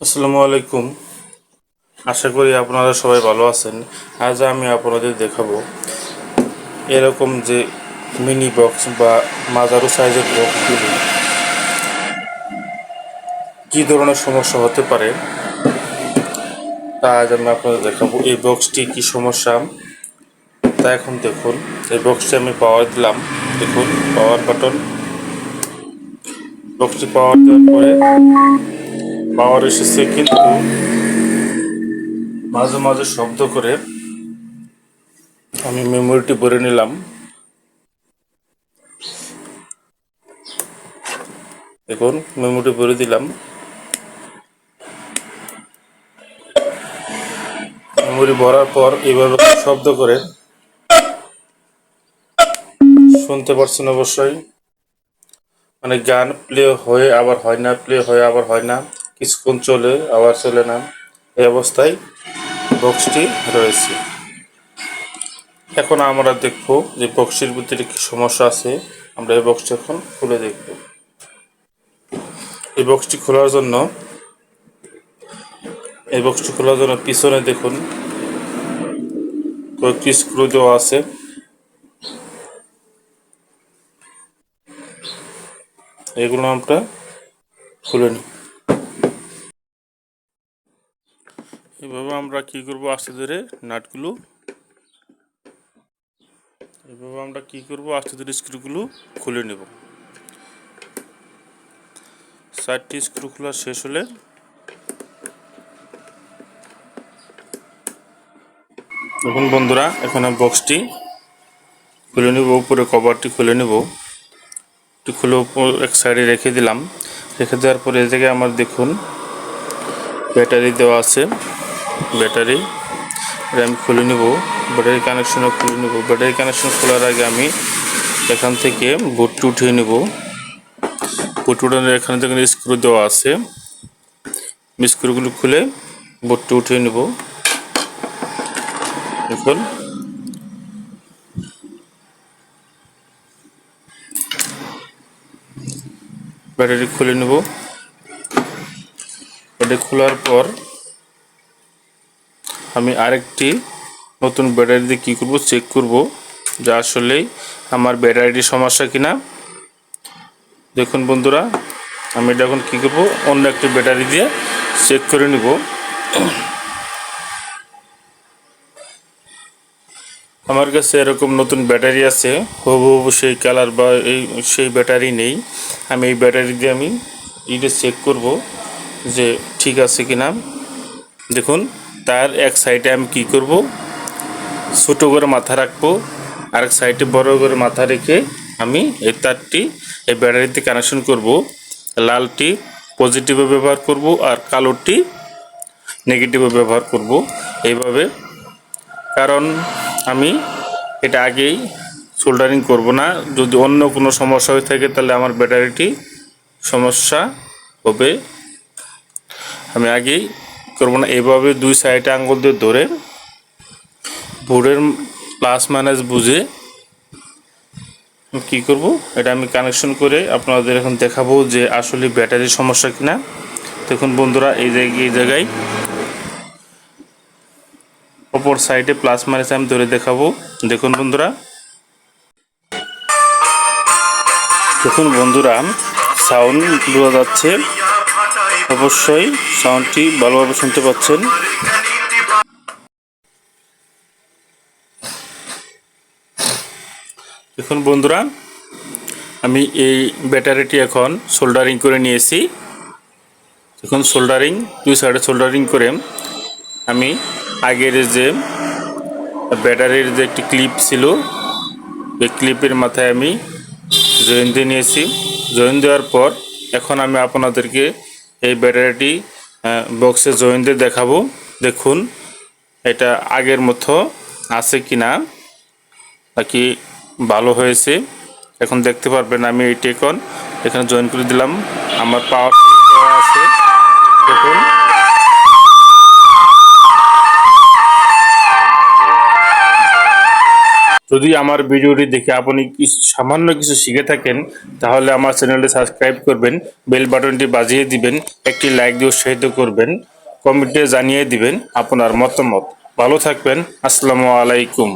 আসসালামু আলাইকুম। আশা করি আপনারা সবাই ভালো আছেন। আজ আমি আপনাদের দেখাবো এরকম যে মিনি বক্স বা মাঝারু সাইজের বক্সগুলি কী ধরনের সমস্যা হতে পারে, তা আজ আমি আপনাদের দেখাবো। এই বক্সটি কি সমস্যা? তা এখন দেখুন। এই বক্সটি আমি পাওয়ার দিলাম। দেখুন পাওয়ার বাটন বক্সটি পাওয়ার দেওয়ার পরে পাওয়ার এসেছে কিন্তু মাঝে মাঝে শব্দ করে আমি মেমোরিটি ভরে নিলাম। দেখুন, মেমোরিটি ভরে দিলাম। মেমোরি ভরার পর এইভাবে শব্দ করে। শুনতে পারছেন অবশ্যই। মানে গান প্লে হয়ে আবার হয় না, প্লে হয়ে আবার হয় না। কিছুক্ষণ চলে আবার চলে না এই অবস্থায় বক্সটি রয়েছে। এখন আমরা দেখব যে বক্সটির ভিতরে কি সমস্যা আছে। আমরা এই বক্সটি এখন খুলে দেখব। এই বক্সটি খোলার জন্য, এই বক্সটি খোলার জন্য পিছনে দেখুন, কয়েকটি স্ক্রু দেওয়া আছে। এগুলো আমরা খুলে নিই। এভাবে আমরা কি করব আস্তে ধরে নাটগুলো? এভাবে আমরা কি করব আস্তে ধরে স্ক্রুগুলো খুলে নেব। চারটি স্ক্রু খোলা শেষ হলে দেখুন বন্ধুরা এখানে বক্সটি খুলে নেব, উপরে কভারটি খুলে নেব। একটু খুলে এক সাইডে রেখে দিলাম। রেখে দেওয়ার পরে এই জায়গায় আমার দেখুন ব্যাটারি দেওয়া আছে। ব্যাটারি আমি খুলে নেব ব্যাটারি কানেকশনও খুলে নেব। ব্যাটারি কানেকশন খোলার আগে আমি এখান থেকে বুটটি উঠিয়ে নেব। বুট উঠানোর এখানে যেখানে স্ক্রু দেওয়া আছে। স্ক্রুগুলো খুলে বুটটি উঠিয়ে নেব। এখন ব্যাটারি খুলে নেব। ব্যাটারি খোলার পর আমি আরেকটি নতুন ব্যাটারি দিয়ে কী করব? চেক করব যে আসলেই আমার ব্যাটারিটির সমস্যা কিনা। দেখুন বন্ধুরা, আমি এটা এখন কী করব? অন্য একটি ব্যাটারি দিয়ে চেক করে নিব। আমার কাছে এরকম নতুন ব্যাটারি আছে হবু হবু সেই কালার বা এই সেই ব্যাটারি নেই। আমি এই ব্যাটারি দিয়ে আমি এটা চেক করব যে ঠিক আছে কিনা। দেখুন তার এক সাইডে আমি কি করব? ছোটো করে মাথা রাখব। আরেক সাইডে বড় করে মাথা রেখে আমি এই তারটি, এই ব্যাটারিতে কানেকশন করব। লালটি পজিটিভে ব্যবহার করব আর কালোটি নেগেটিভে ব্যবহার করব। এইভাবে। কারণ আমি এটা আগেই সোল্ডারিং করব না। যদি অন্য কোনো সমস্যা হয়ে থাকে তাহলে আমার ব্যাটারিটি সমস্যা হবে। আমি আগেই করব না। এইভাবে দুই সাইডে আঙ্গুল দিয়ে ধরে বোর্ডের প্লাস মাইনাস বুঝে কি করব? এটা আমি কানেকশন করে আপনাদের এখন দেখাবো যে আসলে ব্যাটারির সমস্যা কিনা। দেখুন বন্ধুরা, এই জায়গায় এই জায়গায় অপর সাইডে প্লাস মাইনাস আমি ধরে দেখাবো। দেখুন বন্ধুরা। দেখুন বন্ধুরা সাউন্ড বোঝা যাচ্ছে। অবশ্যই সাউন্ডটি ভালোভাবে শুনতে পাচ্ছেন। দেখুন বন্ধুরা, আমি এই ব্যাটারিটি এখন সোল্ডারিং করে নিয়েছি। এখন সোল্ডারিং দুই সাইডে সোল্ডারিং করে আমি আগের যে ব্যাটারির যে একটি ক্লিপ ছিল, এই ক্লিপের মাথায় আমি জয়েন দিয়ে নিয়েছি। জয়েন দেওয়ার পর এখন আমি আপনাদেরকে এই ব্যাটারিটি বক্সে জয়েন দিয়ে দেখাবো। দেখুন, এটা আগের মতো আছে কি না নাকি ভালো হয়েছে। এখন দেখতে পারবেন আমি এই টেকন। এখানে জয়েন করে দিলাম। আমার পাওয়ার আছে। দেখুন। যদি আমার ভিডিওটি দেখে আপনি সামান্য কিছু শিখে থাকেন, তাহলে আমার চ্যানেলটি সাবস্ক্রাইব করবেন, বেল বাটনটি বাজিয়ে দিবেন, একটি লাইক দিয়ে উৎসাহিত করবেন, কমেন্টে জানিয়ে দিবেন আপনার মতামত। ভালো থাকবেন, আসসালামু আলাইকুম।